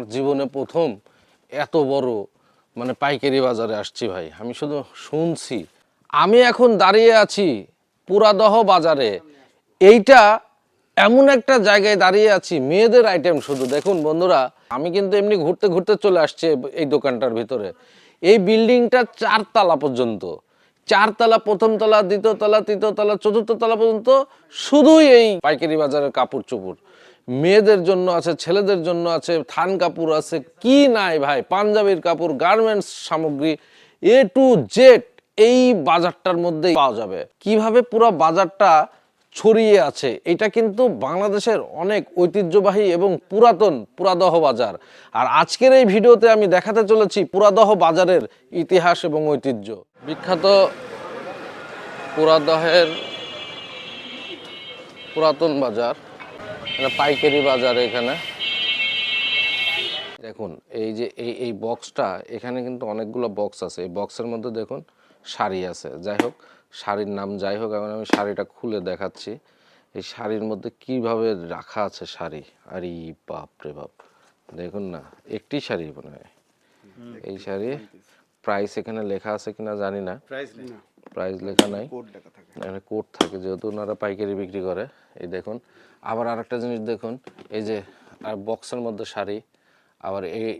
আমার জীবনে প্রথম এত বড় মানে পাইকারি বাজারে আসছি ভাই। আমি শুধু শুনছি। আমি এখন দাঁড়িয়ে আছি পুরাদহ বাজারে। এইটা এমন একটা জায়গায় দাঁড়িয়ে আছি, মেয়েদের আইটেম শুধু। দেখুন বন্ধুরা, আমি কিন্তু এমনি ঘুরতে ঘুরতে চলে আসছি এই- দোকানটার ভিতরে। এই বিল্ডিংটা চারতলা পর্যন্ত। চারতলা, প্রথম তলা, দ্বিতীয় তলা, তৃতীয় তলা, চতুর্থ তলা পর্যন্ত শুধুই এই পাইকারি বাজারের কাপড় চোপড় মেয়েদের জন্য আছে, ছেলেদের জন্য আছে, থান কাপড় আছে, কি নাই ভাই? পাঞ্জাবির কাপড় গার্মেন্টস সামগ্রী এ টু জেড এই বাজারটার মধ্যেই পাওয়া যাবে। কীভাবে পুরো বাজারটা ছড়িয়ে আছে, এটা কিন্তু বাংলাদেশের অনেক ঐতিহ্যবাহী এবং পুরাতন পুরাদহ বাজার। আর আজকের এই ভিডিওতে আমি দেখাতে চলেছি পুরাদহ বাজারের ইতিহাস এবং ঐতিহ্য। বিখ্যাত পুরাদহের পুরাতন বাজার। পাইকারি বাজার এখানে। দেখুন এই যে এই এই বক্সটা এখানে কিন্তু অনেকগুলো বক্স আছে। এই বক্সের মধ্যে দেখুন শাড়ি আছে। যাই হোক শাড়ির নাম যাই হোক এখন আমি শাড়িটা খুলে দেখাচ্ছি। এই শাড়ির মধ্যে কীভাবে রাখা আছে শাড়ি? আর বাপ রে বাপ। দেখুন না একটি শাড়ি মনে হয়। এই শাড়ি প্রাইস এখানে লেখা আছে কিনা জানি না। প্রাইস প্রাইস লেখা নাই। কোড লেখা থাকে। এখানে কোট থাকে যেহেতু ওনারা পাইকারি বিক্রি করে। এই দেখুন আবার আরেকটা জিনিস দেখুন এই যে আর বক্সের মধ্যে শাড়ি আবার এই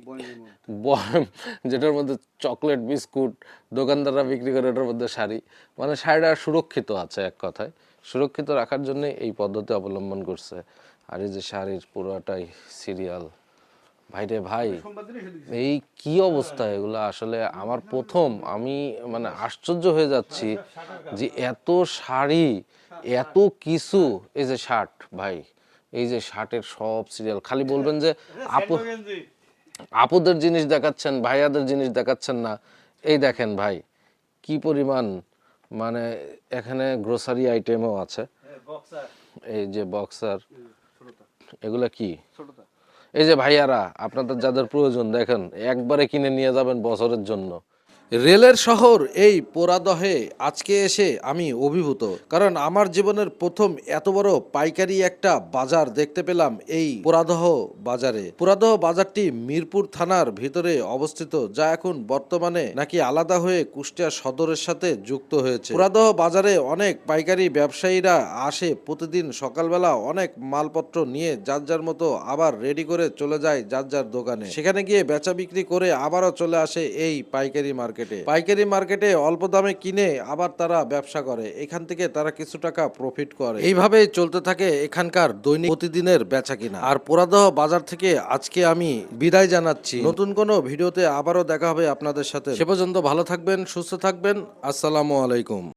যেটার মধ্যে চকলেট বিস্কুট দোকানদাররা বিক্রি করে ওটার মধ্যে শাড়ি। মানে শাড়িটা সুরক্ষিত আছে এক কথায়। সুরক্ষিত রাখার জন্য এই পদ্ধতি অবলম্বন করছে। আর এই যে শাড়ির পুরোটাই সিরিয়াল ভাইরে ভাই এই কি অবস্থা এগুলো? আসলে আমার প্রথম আমি মানে আশ্চর্য হয়ে যাচ্ছি যে এত শাড়ি এত কিছু এই যে শার্ট ভাই এই যে শার্টের সব সিরিয়াল খালি বলবেন যে আপু আপুদের জিনিস দেখাচ্ছেন ভাইয়াদের জিনিস দেখাচ্ছেন না। এই দেখেন ভাই কি পরিমাণ মানে এখানে গ্রোসারি আইটেমও আছে। এই যে বক্সার এগুলা কি? এই যে ভাইয়ারা আপনাদের যাদের প্রয়োজন দেখেন একবারে কিনে নিয়ে যাবেন বছরের জন্য। রেলের শহর এই পোরাদহে আজকে এসে আমি অভিভূত। কারণ আমার জীবনের প্রথম এত বড় পাইকারি একটা বাজার দেখতে পেলাম এই পোরাদহ বাজারে। পোরাদহ বাজারটি মিরপুর থানার ভিতরে অবস্থিত, যা এখন বর্তমানে নাকি আলাদা হয়ে কুষ্টিয়া সদরের সাথে যুক্ত হয়েছে। পোরাদহ বাজারে অনেক পাইকারি ব্যবসায়ীরা আসে প্রতিদিন সকালবেলা অনেক মালপত্র নিয়ে, যার যার মতো আবার রেডি করে চলে যায় যার যার দোকানে। সেখানে গিয়ে বেচা বিক্রি করে আবারও চলে আসে এই পাইকারি মার্কেটে। পাইকারি মার্কেটে অল্প দামে কিনে আবার তারা ব্যবসা করে। এখান থেকে তারা কিছু টাকা প্রফিট করে। এইভাবে চলতে থাকে এখানকার দৈনিক প্রতিদিনের বেচা কিনা আর পোরাদহ বাজার থেকে আজকে আমি বিদায় জানাচ্ছি। নতুন কোনো ভিডিওতে আবারও দেখা হবে আপনাদের সাথে। সে পর্যন্ত ভালো থাকবেন, সুস্থ থাকবেন। আসসালামু আলাইকুম।